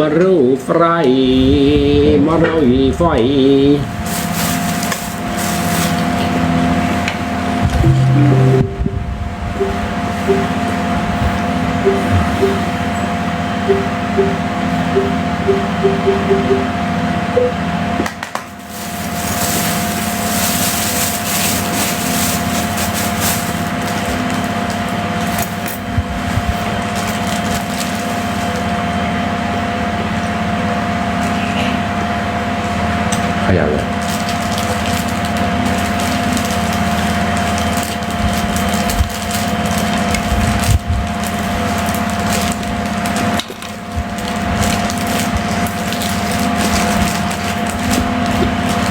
มารูไฟมารูไฟ ขยับเลย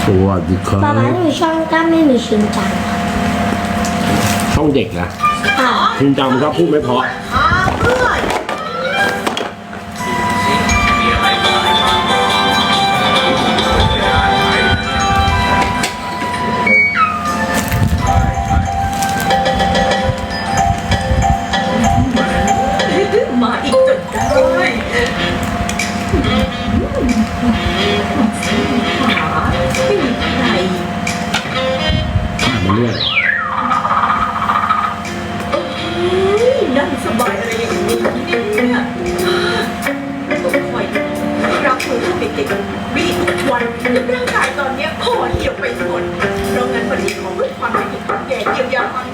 สวัสดีครับป๊าป๊าดูช่องก็ไม่มีชินจังช่องเด็กนะชินจังก็พูดไม่พอ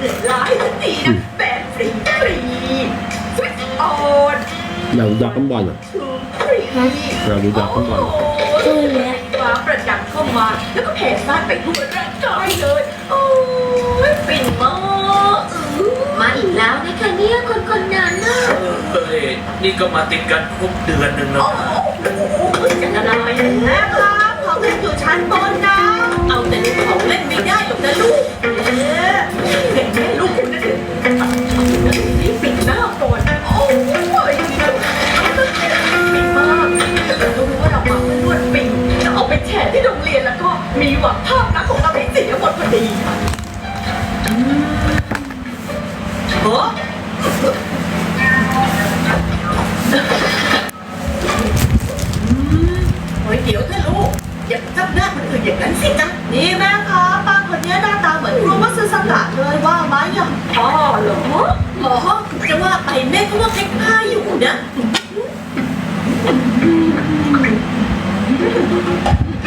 ยวยาความเหนื่อยล้าให้ทันทีนะแบบฟรีฟรีสวิตออนเราดูดราก้อนบอลอะทูฟรีเราดูดราก้อนบอลคือเนี้ยฟ้าประดับเข้ามาแล้วก็แผ่ซ่านไปทั่วร่างกายเลย โอ้ยฟินมากอื้อมาอีกแล้วนะคะเนี่ยคนคนนั้นน่ะเอ้ยนี่ก็มาติดกันครบเดือนหนึ่งโอ้เนาะโหจะละลายแล้วครับของเล่นอยู่ชั้นบนนะ เอาแต่ในของเล่นไม่ได้หรอกนะลูก ลูก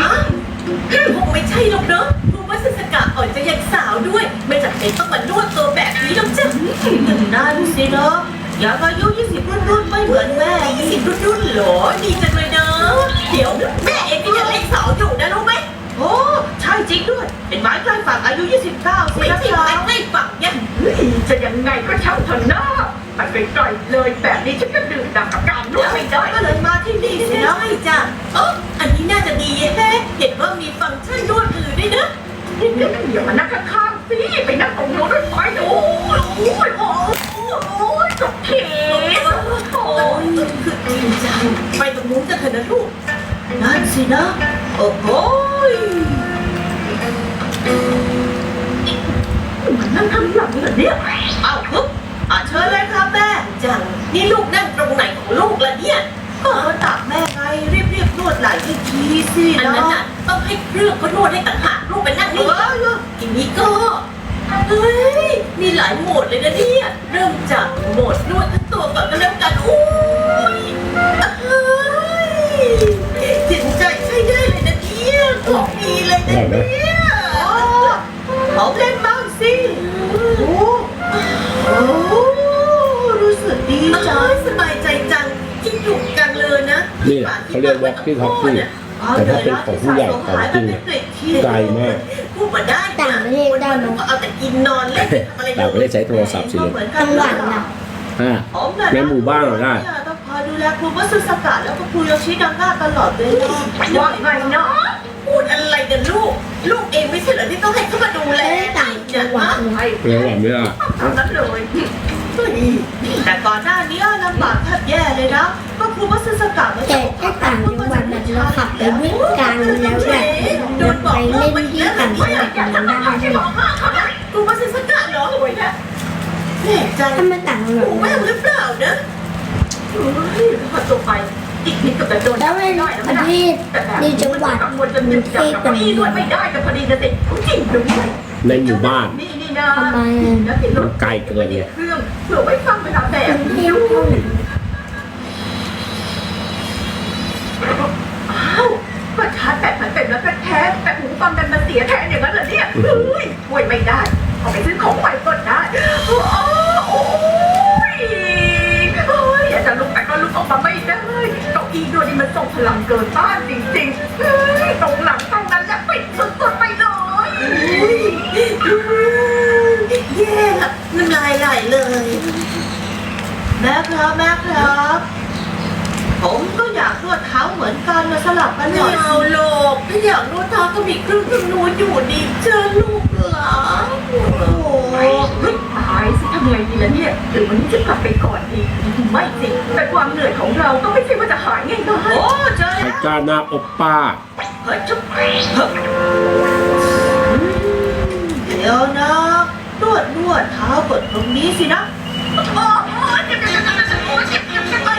อ้าวคงไม่ใช่หรอกเนอะครูวัสดุสกัดอ่อนจะยังสาวด้วย ไม่จำเป็นต้องมานวดตัวแบบนี้หรอกจ้ะน่าดูสิเนาะอยากอายุ20รุ่นรุ่นๆไม่เหมือนแม่20รุ่นรุ่นๆหรอดีจังเลยเนอะเดี๋ยวแม่เองก็ยังเล็กสาวอยู่นะรู้ไหมโอ้ใช่จริงด้วย เป็นไม้ใกล้ฝั่งอายุ 29สิไม่ใช่ไม้ใกล้ฝั่งยังจะยังไงก็ช่างเถอะนะ ไปไกลๆเลยแบบนี้ฉันก็ดื่มด่ำกับการนวดไม่ได้ก็เลยมาที่นี่สินะจ้ะเอออันนี้น่าจะดีแฮะเห็นว่ามีฟังก์ชันนวดมือด้วยนะอย่ามานั่งข้างๆสิไปนั่งตรงโน้นด้วยไปโอ้ยโอ้ยโอ้ยโอ้ยจบทีโอ้ยคือจริงจังไปตรงนู้นกันเถอะนะลูกนั่นสินะ โอ้โหยมันนั่งทำหลังเหรอเนี่ยอ้าวฮึบอะเชิญเลยครับแม่จัง นี่ลูกนั่งตรงไหนของลูกล่ะเนี่ยก็ตักแม่ไงรีบรีบๆนวดไหล่ให้ทีสิอันนะนั้นน่ะต้องให้เครื่องเขานวดให้ต่างหากลูกไปนั่งเอนี่อทีนี้ก็เฮ้ยมีหลายโหมดเลยนะเนี่ยเริ่มจากโหมดนวดทั้งตัวก่อนก็แล้วกันอุ้ยเฮ้ยจิตใจใช้ได้เลยนะเนี่ยของดีเลยนะเนี่ยเอาเล่น ดีดีจัจังงสบายใจจังคิดถูกจังเลยนะนี่แหละเขาเรียกว่าที่ท็อปปี้แต่ถ้าเป็นของผู้ใหญ่ของจริงอะไกลมากพูดมาได้ต่างประเทศได้ไหมก็เอาแต่กินนอนเล่นทำอะไรแต่ไม่ได้ใช้โทรศัพท์สิลูกจังหวัดน่ะอ่าในหมู่บ้านเราได้ต้องคอยดูแลครูวัสดุสกัดแล้วก็ครูโยชิดังหน้าตลอดเวลาว่าไงเนาะพูดอะไรกันลูก ลูกเองไม่ใช่เหรอที่ต้องให้เขามาดูแลไม่ได้ต่างจังหวัดนะแล้วแบบนี้อะเท่านั้นเลย แต่ก่อนหน้านี้ลำบากแทบแย่เลยนะก็ครูวัสดุสกัดมันแต่ถ้าต่างจังหวัดแบบเราขับไปวิ่งกันแล้วแบบเราไปเล่นที่ต่างจังหวัดกันได้ใช่ไหมกูมาซื้อสกัดเหรอสวยนะแน่ใจถ้ามันต่างจังหวัดกูแม่งหรือเปล่านะเฮ้ยพอจบไปอีกนิดก็จะโดนแล้วในประเทศในจังหวัดกังวลจนนึกอยากกับพี่ด้วยไม่ได้กับพอดีนะสิจริงด้วยในหมู่บ้าน นะทำไมแล้วเห็นรถมันไกลเกินไงเครื่องเผื่อไว้ฟังเวลาแบกรุบงเทพเท่านั้นอ้าวก็ชาร์จแบตมันเต็มแล้วแท้แต่หูฟังดันมาเสียแทนอย่างนั้นเหรอเนี่ยเฮ้ยช่วยไม่ได้เอาไปซื้อของใหม่ก็ได้โอ้โอ้ยโอ้ยอยากจะลุกแต่ก็ลุกออกมาไม่ได้เก้าอี้ด้วยนี่มันส่งพลังเกินต้านจริงๆเฮ้ยตรงหลังตรงนั้นแหละปิดสุดๆไปเลย แย่ละน้ำลายไหลเลย แม่ครับแม่ครับ ผมก็อยากนวดเท้าเหมือนกันนะสลับกันหน่ไม่อยเอาสิหรอกถ้าอยากนวดเท้าก็มีเครื่องเครื่องนวดอยู่ดีเจอลูกหลานโอ้โหเฮ้ยตายสิทำไงดีล่ะเนี่ยหรือวันนี้จะกลับไปก่อนดี ไม่สิแต่ความเหนื่อยของเราก็ไม่ใช่ว่าจะหายง่ายโอ้เจอใครแล้วกล้าหน้าอบป้าๆเฮ้ยจุ๊บเดี๋ยวนะนวดนวดเท้ากดตรงนี้สินะ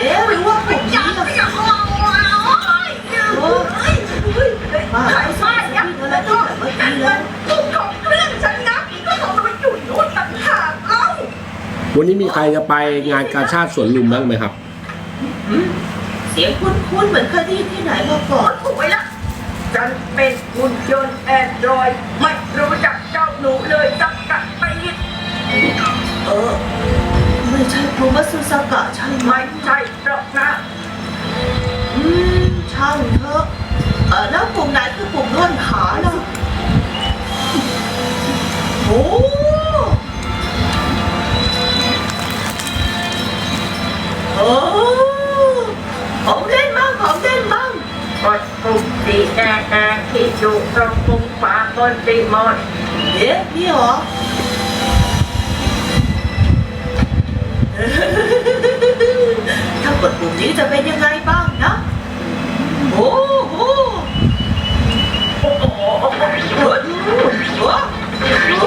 เจ็บเจ็บเอ๊ะหรือว่าผมนี้ล่ะโอ้ยเฮ้ยบ้าไอ้บ้ายักษ์แล้วก็ลูกของเครื่องฉันนะก็ต้องมาอยู่นู่นต่างหากเล่าวันนี้มีใครจะไปงานกาชาติสวนลุมบ้างไหมครับ เสียงคุ้นๆเหมือนเคยได้ยินที่ไหนมาก่อนถูกไว้ละฉันเป็นหุ่นยนต์แอนดรอยไม่รู้จักเจ้าหนูเลยจักกัดไปยิดเออ ไม่ใช่โทมัสซูซากะใช่ไหมไม่ใช่หรอกนะอืมช่างเถอะเออแล้วปุ่มไหนคือปุ่มนวดขาล่ะโอ้โอ้ของเล่นบ้างของเล่นบ้างกดปุ่มสีแดงแดงที่อยู่ตรงมุมขวาบนรีโมทเอ๊ะนี่เหรอ ถ้ากดปุ่มนี้ จะเป็นยังไงบ้างนะ โอ้โหโอ้โหโอ้โหโอ้โหโอ้โห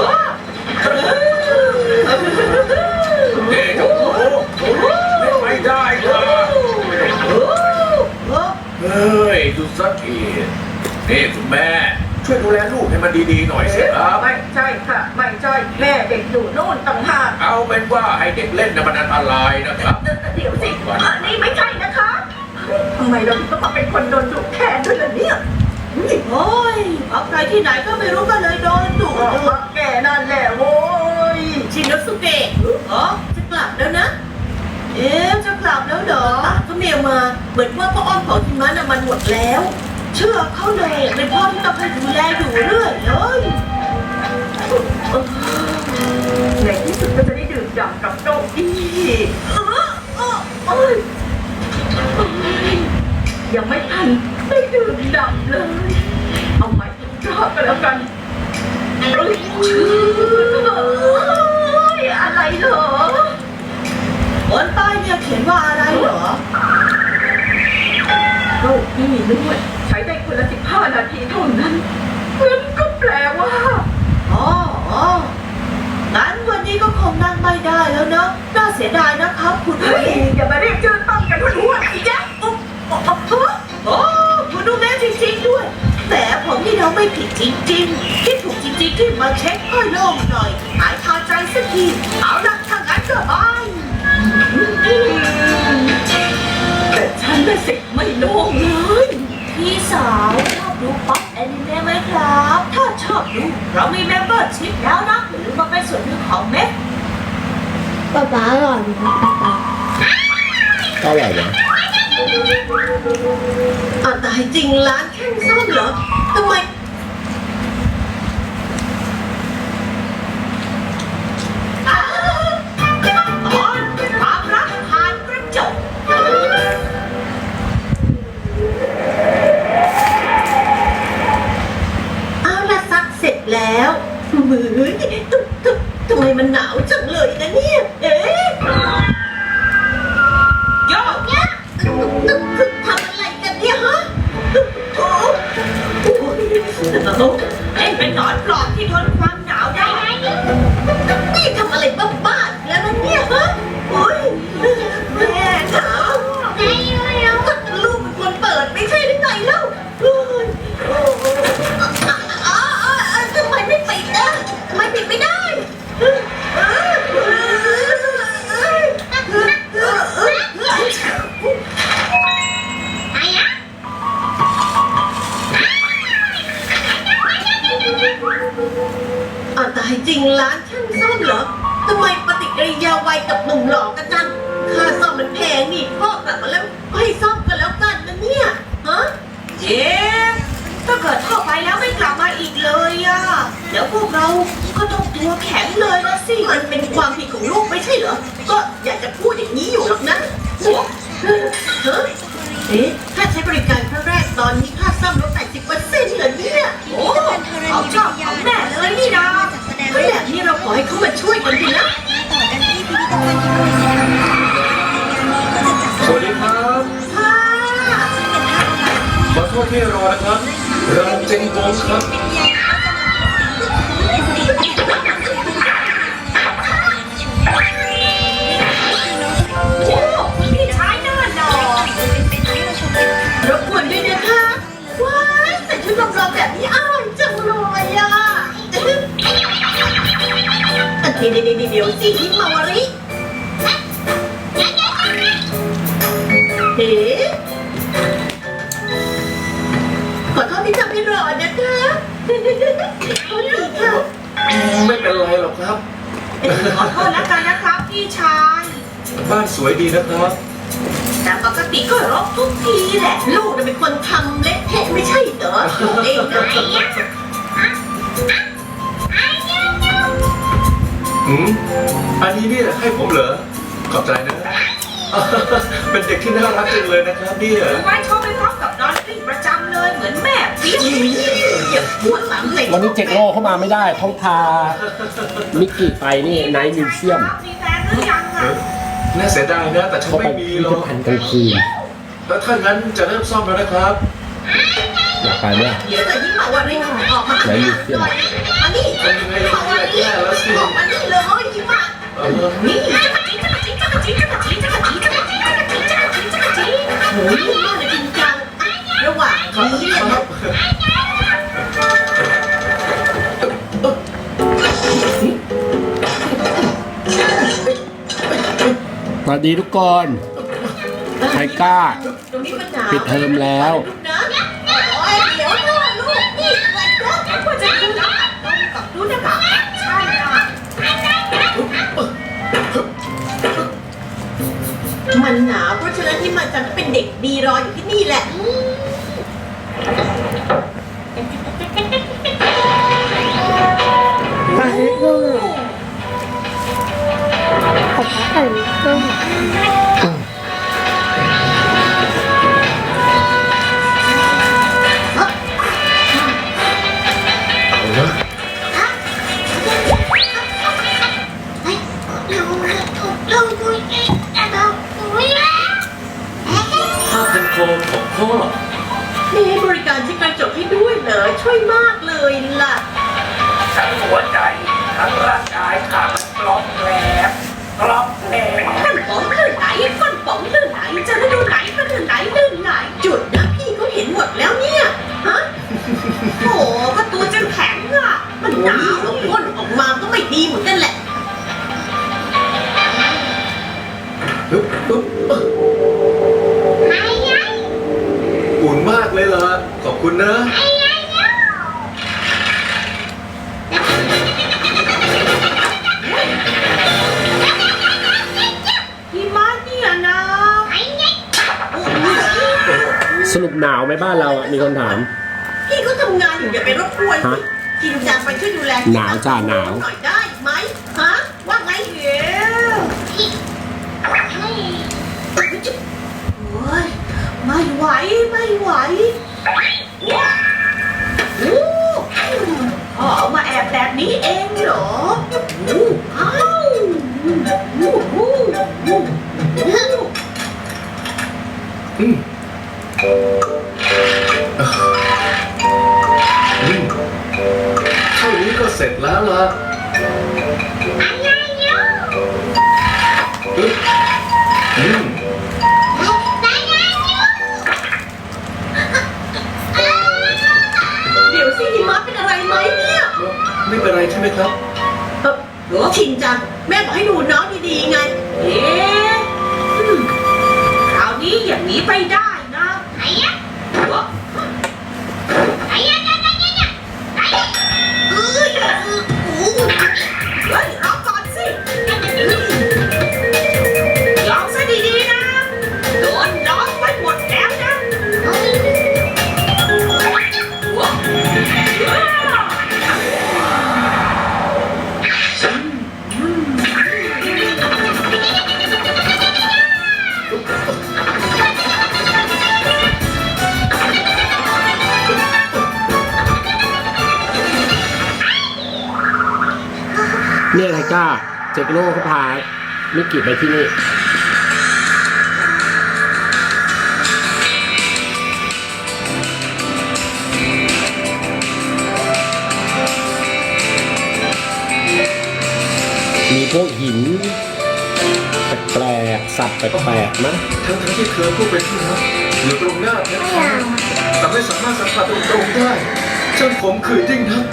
เด็กโอ้โหเล่นไม่ได้ค่ะโอ้โหเฮ้ยดูสักทีนี่คุณแม่ ช่วยดูแลลูกให้มันดีๆหน่อยสิครับ ไม่ใช่ค่ะ ไม่ใช่แม่เด็กอยู่โน่นต่างหากเอาเป็นว่าให้เด็กเล่นน่ะมันอันตรายนะำไมเราถึงต้องมาเป็นคนโดนดุแทนด้วยล่ะเนี่ยโอ้ยเอาใครที่ไหนก็ไม่รู้ก็เลยโดนดุออกมาแกนั่นแหละโว้ยชินโนสุเกะอ๋อจะกลับแล้วนะ เอ๊ะจะกลับแล้วเหรอก็เมียมา เหมือนว่าพ่ออ้อมของทิมันน่ะมันหมดแล้ว เชื่อเขาเลยเป็นพ่อที่ต้องคอยดูแลอยู่เรื่อยเลยในที่สุดก็จะได้ดื่มด่ำกับโต๊ะอี้เออเออเอ้ ยยังไม่ทันได้ดื่มด่ำเลย เอาใหม่อีกรอบก็แล้วกันเอ้ยชื่ออะไรเหรอบนป้ายเนี่ยเขียนว่าอะไรเหรอเก้าอี้นวดใช้ได้คนละสิบห้านาทีเท่านั้นนั่นก็แปลว่าอ๋ออ๋องั้นวันนี้ก็คงนั่งไม่ได้แล้วเนอะน่าเสียดายนะครับคุณเฮ้ยผู้อย่ามาเรียกชื่อต้องกันทั่วๆอีกแล้ วอุ๊บอุ๊บอุ๊บโอ้คุณดูแม่จริงๆด้วย แต่ผมนี่เราไม่ผิดจริงๆ ที่ถูกจริงๆที่มาเช็คค่อยโล่งหน่อย หายคาใจสักที เอาละถ้างั้นก็บายแต่ฉันน่ะสิไม่โล่งเลย พี่สาวชอบดูป๊อปแอนิเมะไหมครับ ถ้าชอบดู เรามีเมมเบอร์ชิพแล้วนะอย่าลืมมาเป็นส่วนหนึ่งของเม็ดป๊าป๊าอร่อยไหมป๊าป๊า ก็อร่อยนะ อะตายจริงร้านแข้งซ่อมเหรอทำไม ความผิดของลูกไม่ใช่เหรอ ก็อยากจะพูดอย่างนี้อยู่หรอกนะโอ้เฮ้ยเฮ้ยเอ๊ะถ้าใช้บริการครั้งแรกตอนนี้ค่าซ่อมลด80เปอร์เซ็นต์เหรอเนี่ย โอ้เอาชอบเอาแน่เลยนี่นะเฮ้ยแบบนี้เราขอให้เขามาช่วยกันดีนะ สวัสดีครับค่ะขอโทษที่รอนะครับเราเจงกงครับ นี้อร่อยจังเลยอะเดี๋ยวเดี๋ยวเดี๋ยวสิฮิมาวาริเอ๊ะขอโทษที่ทำให้รอนะคะขอดีค่ะไม่เป็นไรหรอกครับ ขอโทษแล้วกันนะครับพี่ชาย บ้านสวยดีนะครับ แต่ปกติก็รบทุกทีแหละ ลูกน่ะเป็นคนทำเละเทะไม่ใช่เหรอลูกเองนะอืมอันนี้เนี่ยให้ผมเหรอ ขอบใจนะ เป็นเด็กที่น่ารักจังเลยนะครับเนี่ยไว้ชอบไปพร้อมกับดอนตี้ประจำเลยเหมือนแม่ปิ๊กอย่าพูดซ้ำเลยวันนี้เจ็กโลเข้ามาไม่ได้เขาพามิกกี้ไปนี่ไนท์มิวเซียม มีแฟนหรือยังเออะอ น่าเสียดายนะแต่ฉันไม่มีหรอกภัณฑ์กลาคืนแล้วถ้างั้นจะเริ่มซ่อมแล้วนะครับ อยากไปไหมล่ะเดี๋ยวจะยิ่งบอกว่าไม่ออกมาไหนอยู่เที่ยงอันนี้เลยโอ้ยยิ่งไงล่ะแย่แล้วสิออกมานี่เลยยิ้มอะเมอนี่โอ้ยมันจริงจังระหว่างนี้เนี่ยนะ สวัสดีทุกคนใครกล้า ปิดเทอมแล้ว มันหนาวเพราะฉะนั้นที่มาจันก็เป็นเด็กดีรออยู่ที่นี่แหละไปเลย กันเราคุยผ้าพันคอของพ่อมีให้บริการที่กระจกให้ด้วยเหรอช่วยมากเลยล่ะ ทั้งหัวใจ ทั้งร่างกายขาดกรอบแกลบ กรอบแกลบก้นป๋องลื่นไหนก้นป๋องลื่นไหนจะฤดูไหนก็ลื่นไหนลื่นไหนจุดนะพี่เขาเห็นหมดแล้วเนี่ยฮะโอ้ก็ตัวจะแข็งอะมันหนาวแล้วพ่นออกมาก็ไม่ดีเหมือนกันแหละปึ๊บปึ๊บอุ่นมากเลยล่ะขอบคุณนะ หนาวไหมบ้านเราอะมีคนถาม พี่เขาทำงานอยู่อย่าไปรบกวนฮะ กินจานไปช่วยดูแลหนาวจ้ะหนาว หน่อยได้ไหมฮะว่าไงเดี๋ยวโอ้ยไม่ไหวไม่ไหวโอ้พ่อเอามาแอบแบบนี้เองเหรอโอ้อ้าวโอ้โหอืม อืมเท่านี้ก็เสร็จแล้วล่ะอึ๊บอืมเดี๋ยวสิหิมะเป็นอะไรไหมเนี่ยไม่เป็นไรใช่ไหมครับ เออหรือว่าชินจัง แม่บอกให้ดูน้องดีๆไง เอ๊ะอืมคราวนี้อย่างนี้ไปได้ มิกิไปที่นี่มีพวกหินแปลกๆสัตว์แปลกๆนะทั้งทั้งที่เธอผู้เป็นที่รักอยู่ตรงหน้าแท้ไม่เอาๆแต่ไม่สามารถสัมผัสตรงๆได้ช่างขมขื่นยิ่งนัก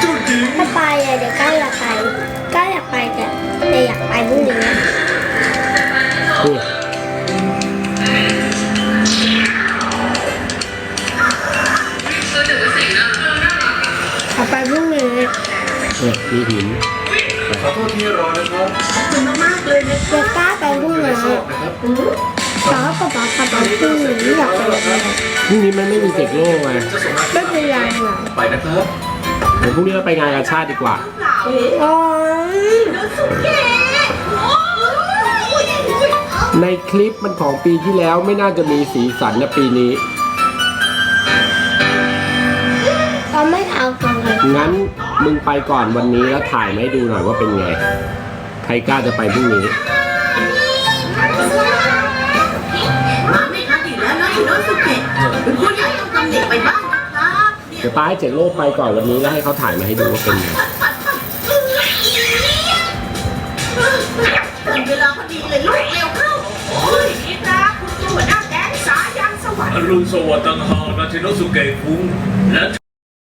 เจ้าหญิงถ้าไปอะเดี๋ยวก้าวอยากไปก้าวอยากไปแต่แต่อยากไปพรุ่งนี้นี่ขอไปพรุ่งนี้เนี่ยมีหินขอโทษที่รอนะครับขอบคุณมากๆเลยนะเดี๋ยวก้าวไปพรุ่งไม่นี้ชอบนะครับขอป๊าป๊าป๊าป๊าพรุ่งนี้อยากไปเลยพรุ่งนี้มันไม่มีเจกโร่ไงจะส่งมาไม่เป็นไรหรอกไปนะครับเดี๋ยวพรุ่งนี้เราไปงานกาชาติดีกว่าเอ๊ะโอ้ย โนสุเกะโอ้ยในคลิปมันของปีที่แล้วไม่น่าจะมีสีสันนะปีนี้ เราไม่เอากันเลยงั้นมึงไปก่อนวันนี้แล้วถ่ายมาให้ดูหน่อยว่าเป็นไง ใครกล้าจะไปพรุ่งนี้ มาไม่ทันอีกแล้วนะคุณโนสุเกะเป็นผู้ใหญ่ต้องตำหนิไปบ้างนะครับเนี่ย เดี๋ยวป้าให้เจ็ดโลกไปก่อนวันนี้แล้วให้เขาถ่ายมาให้ดูว่าเป็นไง รุณสวัสดิ์ต่างหากนะทิโนสุเกะคุงและ